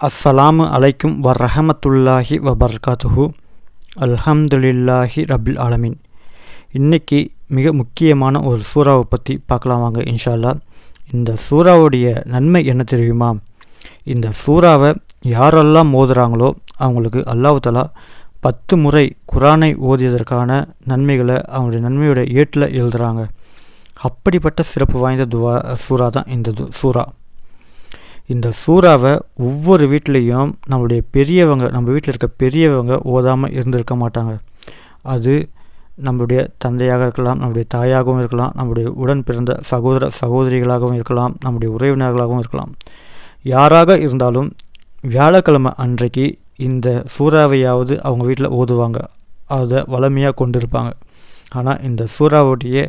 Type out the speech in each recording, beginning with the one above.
அஸ்ஸலாமு அலைக்கும் வரஹமத்துல்லாஹி வபர்காத்துஹு அல்ஹம்துலில்லாஹி ரபில் ஆலமின் இன்னைக்கு மிக முக்கியமான ஒரு சூறாவை பற்றி பார்க்கலாம் வாங்க இன்ஷால்லா இந்த சூறாவுடைய நன்மை என்ன தெரியுமா? இந்த சூறாவை யாரெல்லாம் மோதுகிறாங்களோ அவங்களுக்கு அல்லாவுதலா பத்து முறை குரானை ஓதியதற்கான நன்மைகளை அவங்களுடைய நன்மையோட ஏட்டில் எழுதுகிறாங்க அப்படிப்பட்ட சிறப்பு வாய்ந்த துவா சூறா தான் இந்த து- சூறா. இந்த சூறாவை ஒவ்வொரு வீட்லேயும் நம்மளுடைய பெரியவங்க நம்ம வீட்டில் இருக்க பெரியவங்க ஓதாமல் இருந்திருக்க மாட்டாங்க. அது நம்மளுடைய தந்தையாக இருக்கலாம் நம்முடைய தாயாகவும் இருக்கலாம் நம்முடைய உடன் பிறந்த சகோதர சகோதரிகளாகவும் இருக்கலாம் நம்முடைய உறவினர்களாகவும் இருக்கலாம். யாராக இருந்தாலும் வியாழக்கிழமை அன்றைக்கு இந்த சூறாவையாவது அவங்க வீட்டில் ஓதுவாங்க. அதை வளமையாக கொண்டிருப்பாங்க. ஆனால் இந்த சூறாவுடைய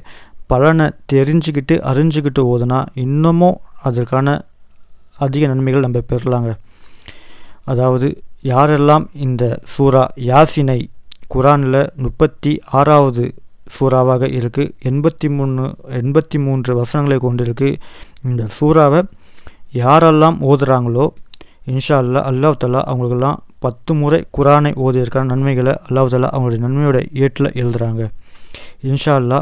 பலனை தெரிஞ்சுக்கிட்டு அறிஞ்சுக்கிட்டு ஓதுனா இன்னமும் அதற்கான அதிக நன்மைகள் நம்ம பெறலாங்க. அதாவது யாரெல்லாம் இந்த சூரா யாசினை குரானில் முப்பத்தி ஆறாவது சூறாவாக இருக்குது எண்பத்தி மூணு எண்பத்தி மூன்று வசனங்களை கொண்டிருக்கு இந்த சூறாவை யாரெல்லாம் ஓதுறாங்களோ இன்ஷா அல்லா அல்லாஹ் தலா அவங்களுக்கெல்லாம் பத்து முறை குரானை ஓதியிருக்கான நன்மைகளை அல்லாஹ் தலா அவங்களுடைய நன்மையோட ஏட்டில் எழுதுகிறாங்க இன்ஷா அல்லா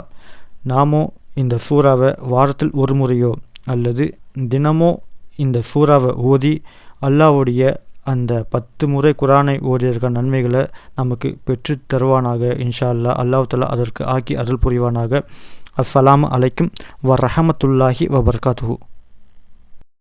நாமும் இந்த சூறாவை வாரத்தில் ஒரு முறையோ அல்லது தினமோ இந்த சூறாவை ஓதி அல்லாஹ்வுடைய அந்த பத்து முறை குரானை ஓதியிருக்க நன்மைகளை நமக்கு பெற்று தருவானாக இன்ஷா அல்லா அல்லாஹ் தலா அதற்கு ஆக்கி அருள் புரிவானாக. அஸ்ஸலாம் அலைக்கும் வ ரஹமத்துல்லாஹி வபர்காத்துஹு